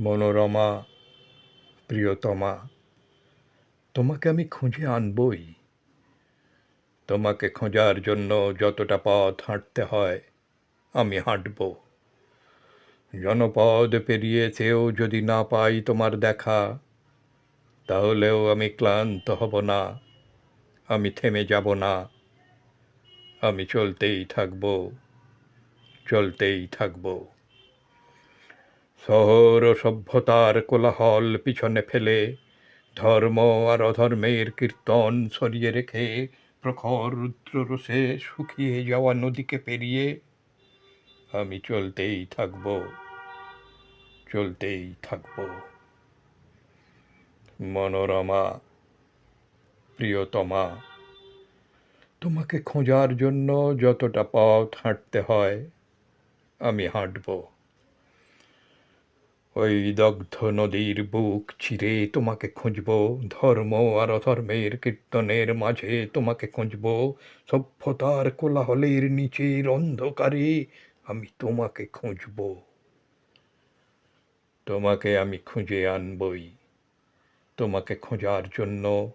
মনোরমা, প্রিয়তমা, তোমাকে আমি খুঁজে আনবই। তোমাকে খোঁজার জন্য যতটা পথ হাঁটতে হয়, আমি হাঁটব। জনপদ পেরিয়েছেও যদি না পাই তোমার দেখা, তাহলেও আমি ক্লান্ত হব না, আমি থেমে যাব না। আমি চলতেই থাকব চলতেই থাকব। শহর সভ্যতার কোলাহল পিছনে ফেলে, ধর্ম আর অধর্মের কীর্তন সরিয়ে রেখে প্রখর রুদ্ররসে শুকিয়ে যাওয়া নদীকে পেরিয়ে আমি চলতেই থাকব চলতেই থাকব। মনোরমা, প্রিয়তমা, তোমাকে খোঁজার জন্য যতটা পথ হাঁটতে হয়, আমি হাঁটব। ওই দগ্ধ নদীর বুক চিরে তোমাকে খুঁজব, ধর্ম আর অধর্মের কীর্তনের মাঝে তোমাকে খুঁজব, সভ্যতার কোলাহলের নিচের অন্ধকারে আমি তোমাকে খুঁজব। তোমাকে আমি খুঁজে আনবই। তোমাকে খোঁজার জন্য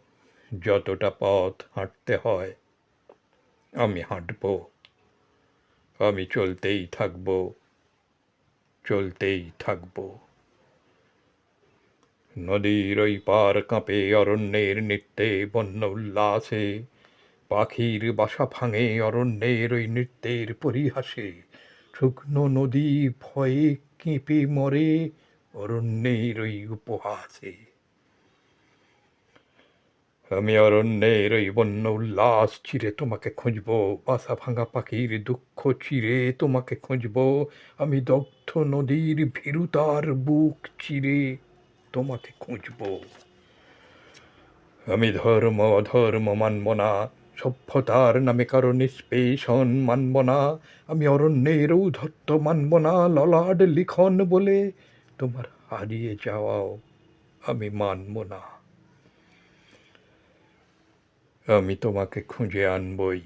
যতটা পথ হাঁটতে হয়, আমি হাঁটব। আমি চলতেই থাকব চলতেই থাকব। নদীর ওই পার কাঁপে অরণ্যের নৃত্যে বন্য উল্লাসে। পাখির বাসা ভাঙে অরণ্যের ওই নৃত্যের পরিহাসে। শুকনো নদী ভয়ে কেঁপে মরে অরণ্যের ওই উপহাসে। আমি অরণ্যের ওই বন্য উল্লাস চিরে তোমাকে খুঁজব, বাসা ভাঙা পাখির দুঃখ চিরে তোমাকে খুঁজব। আমি দগ্ধ নদীর ভীরুতার বুক চিরে তোমাকে খুঁজব। আমি ধর্ম, অধর্ম মানব না, সভ্যতার নামে কারও নিষ্পেষণ মানব না, আমি অরণ্যের ঔধত্য মানব না ললাড লিখন বলে তোমার হারিয়ে যাওয়াও আমি মানব না। আমি তোমাকে খুঁজে আনবই,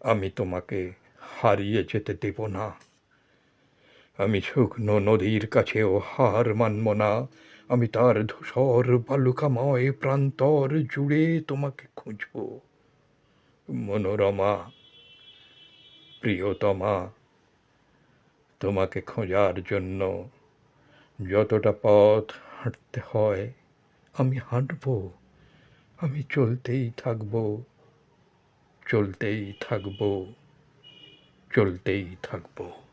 আমি তোমাকে হারিয়ে যেতে দেব না। আমি শুকনো নদীর কাছেও হার মানব না। আমি তার ধূসর বালুকাময় প্রান্তর জুড়ে তোমাকে খুঁজব। মনোরমা, প্রিয়তমা, তোমাকে খোঁজার জন্য যতটা পথ হাঁটতে হয় আমি হাঁটবো, আমি চলতেই থাকব চলতেই থাকব, চলতেই থাকব।